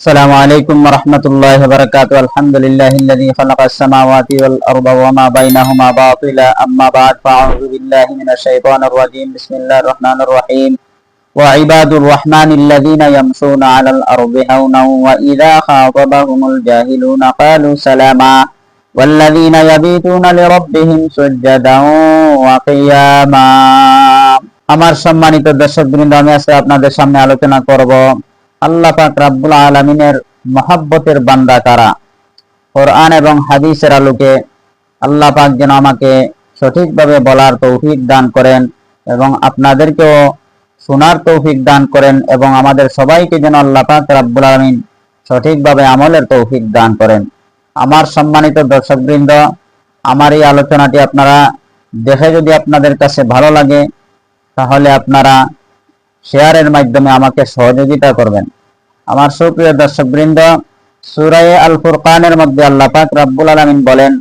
السلام عليكم ورحمة الله وبركاته الحمد لله الذي خلق السماوات والأرض وما بينهما باطلا أما بعد فأعوذ بالله من الشيطان الرجيم بسم الله الرحمن الرحيم وعباد الرحمن الذين يمشون على الأرض هونا وإذا خاطبهم الجاهلون قالوا سلاما والذين يبيتون لربهم سجدا وقياما আমার সম্মানিত দর্শক বৃন্দ আমি আজকে আপনাদের সামনে আলোচনা করব আল্লাহ পাক রাব্বুল আলমিনের মহাব্বতের বান্দা কারা? কোরআন এবং হাদিসের আলোকে আল্লাহ পাক যেন আমাকে সঠিকভাবে বলার তৌফিক দান করেন এবং আপনাদেরকেও শোনার তৌফিক দান করেন এবং আমাদের সবাইকে যেন আল্লাহ পাক রাব্বুল আলমিন সঠিকভাবে আমলের তৌফিক দান করেন। আমার সম্মানিত দর্শকবৃন্দ, আমার এই আলোচনাটি আপনারা দেখে যদি আপনাদের কাছে ভালো লাগে, তাহলে আপনারা শেয়ারের মাধ্যমে আমাকে সহযোগিতা করবেন। আমার সুপ্রিয় দর্শকবৃন্দ, সূরায়ে আল ফুরকানের মধ্যে আল্লাহ পাক রব্বুল আলামিন বলেন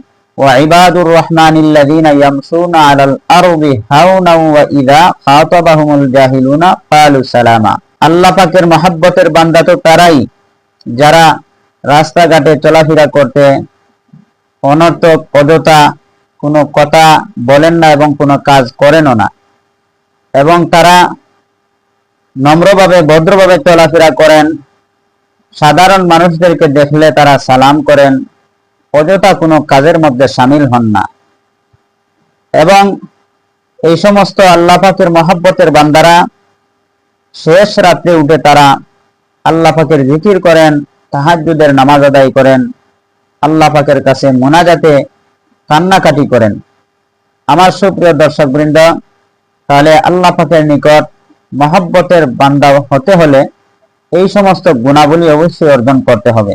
ইবাদুর রহমানিল্লাযীনা ইয়ামশুনা আলাল আরদি হাওনা ওয়া ইযা খাতাবাহুমুল জাহিলুনা ক্বালু সালামা। আল্লাহ পাকের মহব্বতের বান্দা তো তারাই, যারা রাস্তাঘাটে চলাফেরা করতে অনর্থক অযথা কোনো কথা বলেন না এবং কোনো কাজ করেনও না। এবং তারা নম্রভাবে, ভদ্রভাবে চলাফেরা করেন। সাধারণ মানুষদেরকে দেখলে তারা সালাম করেন। অযথা কোনো কাজের মধ্যে সামিল হন না। এবং এই সমস্ত আল্লাহ পাকের মহাব্বতের বান্দারা শেষ রাত্রে উঠে তারা আল্লাহ পাকের জিকির করেন, তাহাজ্জুদের নামাজ আদায় করেন আল্লাহ পাকের কাছে মোনাজাতে কান্নাকাটি করেন। আমার সুপ্রিয় দর্শক বৃন্দ তাহলে আল্লাহ পাকের নিকট মহব্বতের বান্দা হতে হলে এই সমস্ত গুণাবলী অবশ্যই অর্জন করতে হবে।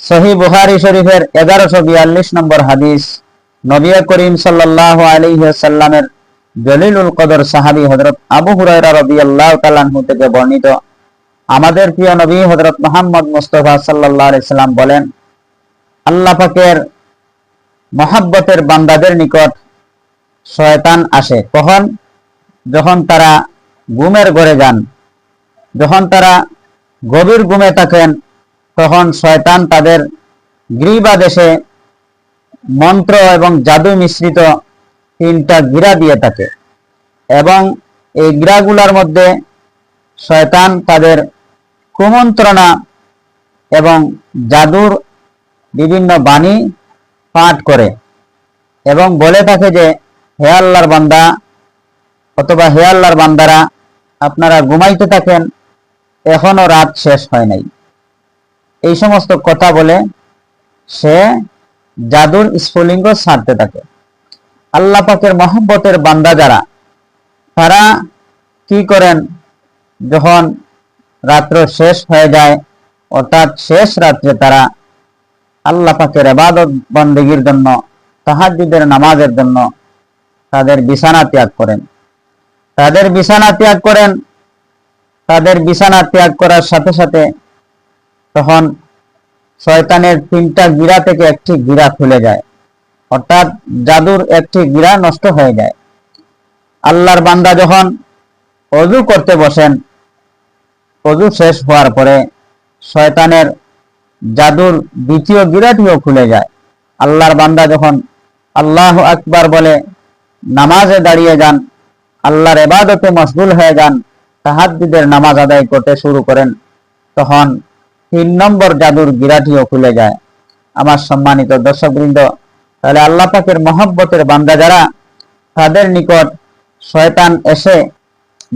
সহি বুহারি শরীফের এগারোশো বিয়াল্লিশ নম্বর হাদিস, নবী করিম সাল্লাহ আলিহাল্লামের জলিলুল কদর সাহাবি হজরত আবু হুরায়রা রাদিয়াল্লাহু তাআলা আনহু থেকে বর্ণিত। আমাদের প্রিয় নবী হজরত মোহাম্মদ মুস্তফা সাল্লাল্লাহু আলাইহি সাল্লাম বলেন, আল্লাহ পাকের মহাব্বতের বান্দাদের নিকট শয়তান আসে। কখন? যখন তারা ঘুমের ঘরে যান। যখন তারা গভীর ঘুমে থাকেন, তখন শয়তান তাদের গ্রীবাদেশে মন্ত্র এবং জাদু মিশ্রিত তিনটা গিরা দিয়ে থাকে এবং এই গিরাগুলার মধ্যে শয়তান তাদের কুমন্ত্রণা এবং জাদুর বিভিন্ন বাণী পাঠ করে এবং বলে থাকে যে, হে আল্লাহর বান্দা অথবা হে আল্লাহর বান্দারা আপনারা ঘুমাইতে থাকেন, এখনও রাত শেষ হয় নাই। এই সমস্ত কথা বলে সে জাদুর স্ফুলিঙ্গ ছাড়তে থাকে। আল্লাহ পাকের মহব্বতের বান্দা যারা, তারা কি করেন? যখন রাত্র শেষ হয়ে যায়, অর্থাৎ শেষ রাত্রে তারা আল্লাহ পাকের এবাদত বন্দীগীর জন্য তাহাজুদের নামাজের জন্য তাদের বিছানা ত্যাগ করেন। তাদের বিছানা ত্যাগ করেন। তাদের বিছানা ত্যাগ করার সাথে সাথে তখন শয়তানের তিনটা গিরা থেকে একটি গিরা খুলে যায়। অর্থাৎ জাদুর একটি গিরা নষ্ট হয়ে যায়। আল্লাহর বান্দা যখন অজু করতে বসেন, অজু শেষ হওয়ার পরে শয়তানের জাদুর দ্বিতীয় গিরাটিও খুলে যায়। আল্লাহর বান্দা যখন আল্লাহ আকবার বলে, নামাজে দাঁড়িয়ে যান আল্লাহর এবাদতে মশগুল হয়ে যান তাহাদ্দিদের নামাজ আদায় করতে শুরু করেন। তখন তিন নম্বর জাদুর গিরাটিও খুলে যায়। আমার সম্মানিত দর্শকবৃন্দ, তাহলে আল্লাহ পাকের মহব্বতের বান্দা যারা, তাদের নিকট শয়তান এসে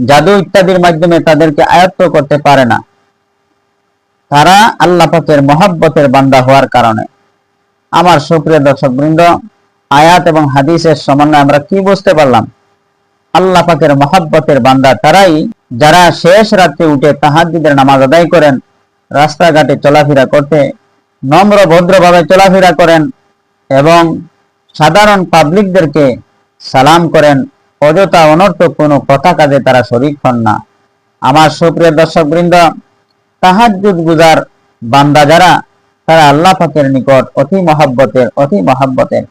জাদু ইত্যাদির মাধ্যমে তাদেরকে আয়ত্ত করতে পারে না। তারা আল্লাহ পাকের মহব্বতের বান্দা হওয়ার কারণে। আমার সুপ্রিয় দর্শকবৃন্দ, আয়াত এবং হাদিসের সমন্বয়ে আমরা কি বুঝতে পারলাম? আল্লাহ পাকের মহাব্বতের বান্দা তারাই যারা শেষ রাত্রে উঠে তাহাজ্জুদের নামাজ আদায় করেন, রাস্তাঘাটে চলাফেরা করতে, নম্র ভদ্রভাবে চলাফেরা করেন এবং সাধারণ পাবলিকদেরকে সালাম করেন, অযথা অনর্থক কোনো কথা কাজে তারা শরিক হন না। আমার সুপ্রিয় দর্শক বৃন্দ তাহাজ্জুদ গুজার বান্দা যারা, তারা আল্লাহ পাকের নিকট অতি মহাব্বতের অতি মহাব্বতের।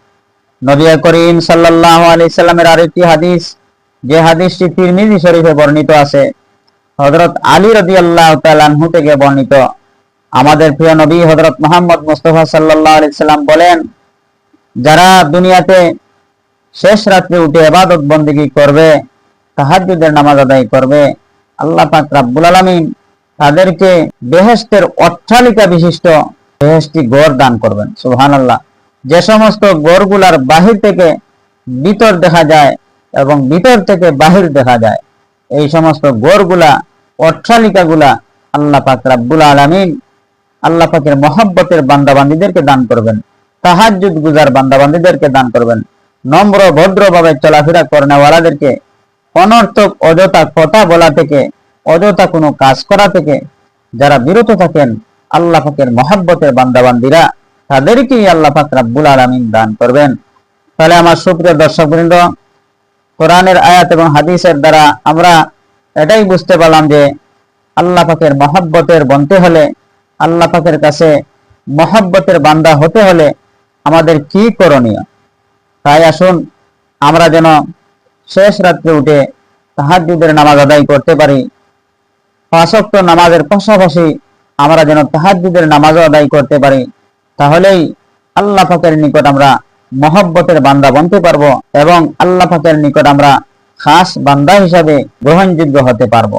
নবী করিম সাল্লাল্লাহু আলাইহি সাল্লামের আরেকটি হাদিস যে হাদিসটি তিরমিজি শরীফে বর্ণিত আছে, হযরত আলী রাদিয়াল্লাহু তাআলা আনহু থেকে বর্ণিত। আমাদের প্রিয় নবী হজরত মোহাম্মদ মুস্তফা সাল্লাহ সাল্লাম বলেন, যারা দুনিয়াতে শেষ রাত্রে উঠে এবাদত বন্দিগি করবে, তাহাজ্জুদের নামাজ আদায় করবে, আল্লাহ পাক রাব্বুল আলামিন তাদেরকে বেহেশতের অট্টালিকা বিশিষ্ট বেহেশতি গড় দান করবেন। সুবহানাল্লাহ। যে সমস্ত গড়গুলার বাহির থেকে ভিতর দেখা যায় এবং ভিতর থেকে বাহির দেখা যায়। এই সমস্ত গড়গুলা অট্টালিকাগুলা আল্লাহ পাক রাব্বুল আলামিন আল্লাহ পাকের মহব্বতের বান্দাবান্দীদেরকে দান করবেন। তাহাজ্জুদ গুজার বান্দাবান্দীদেরকে দান করবেন। নম্র, ভদ্রভাবে চলাফেরা করেনাওয়ালাদেরকে, অনর্থক, অযথা কথা বলা থেকে, অযথা কোনো কাজ করা থেকে যারা বিরত থাকেন, আল্লাহ পাকের মহব্বতের বান্দাবান্দিরা তাদেরকেই আল্লাহ পাক রাব্বুল আলামিন দান করবেন। তাহলে আমার সুপ্রিয় দর্শক বৃন্দ কোরআনের আয়াত এবং হাদিসের দ্বারা আমরা এটাই বুঝতে পারলাম যে আল্লাহ পাকের মহব্বতের বনতে হলে, আল্লাহ পাকের কাছে মহব্বতের বান্দা হতে হলে আমাদের কি করণীয়? তাই আসুন আমরা যেন শেষ রাত্রে উঠে তাহাজ্জুদের নামাজ আদায় করতে পারি। পাঁচক্ত নামাজের পাশাপাশি আমরা যেন তাহাজ্জুদের নামাজও আদায় করতে পারি। তাহলেই আল্লাহ পাকের নিকট আমরা মহব্বতের বান্দা বনতে পারব এবং আল্লাহ পাকের নিকট আমরা খাস বান্দা হিসাবে গ্রহণযোগ্য হতে পারব।